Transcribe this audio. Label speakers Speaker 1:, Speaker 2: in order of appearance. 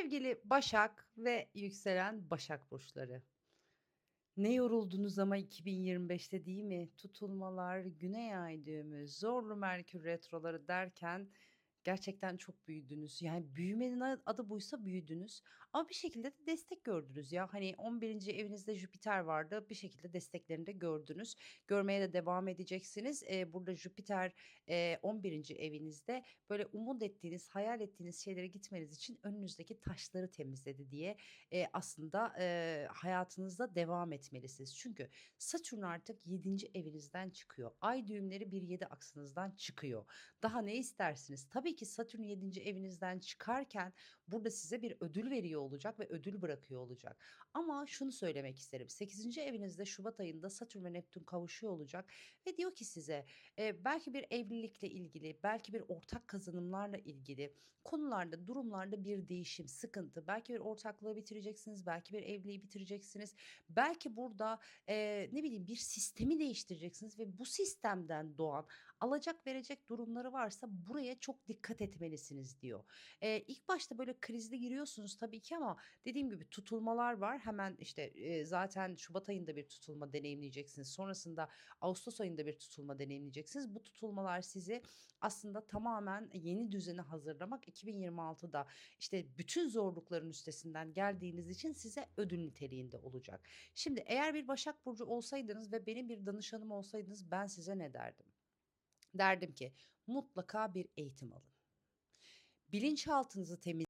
Speaker 1: Sevgili Başak ve yükselen Başak burçları. Ne yoruldunuz ama 2025'te değil mi? Tutulmalar, Güney Ay düğümü, zorlu Merkür retroları derken gerçekten çok büyüdünüz. Yani büyümenin adı buysa büyüdünüz. Ama bir şekilde de destek gördünüz ya. Hani 11. evinizde Jüpiter vardı. Bir şekilde desteklerini de gördünüz. Görmeye de devam edeceksiniz. Ee, burada Jüpiter e, 11. evinizde böyle umut ettiğiniz, hayal ettiğiniz şeylere gitmeniz için önünüzdeki taşları temizledi diye e, aslında e, hayatınızda devam etmelisiniz. Çünkü Satürn artık 7. evinizden çıkıyor. Ay düğümleri 1-7 aksınızdan çıkıyor. Daha ne istersiniz? Tabii ki Satürn 7. evinizden çıkarken burada size bir ödül veriyor olacak ve ödül bırakıyor olacak. Ama şunu söylemek isterim. 8. evinizde Şubat ayında Satürn ve Neptün kavuşuyor olacak ve diyor ki size e, belki bir evlilikle ilgili, belki bir ortak kazanımlarla ilgili konularda, durumlarda bir değişim, sıkıntı. Belki bir ortaklığı bitireceksiniz, belki bir evliliği bitireceksiniz. Belki burada e, ne bileyim bir sistemi değiştireceksiniz ve bu sistemden doğan alacak verecek durumları varsa buraya çok dikkat etmelisiniz diyor. E, ilk başta böyle krizli giriyorsunuz tabii ki ama dediğim gibi tutulmalar var. Hemen işte e, zaten Şubat ayında bir tutulma deneyimleyeceksiniz. Sonrasında Ağustos ayında bir tutulma deneyimleyeceksiniz. Bu tutulmalar sizi aslında tamamen yeni düzeni hazırlamak 2026'da işte bütün zorlukların üstesinden geldiğiniz için size ödül niteliğinde olacak. Şimdi eğer bir Başak Burcu olsaydınız ve benim bir danışanım olsaydınız ben size ne derdim? Derdim ki mutlaka bir eğitim alın. Bilinçaltınızı temiz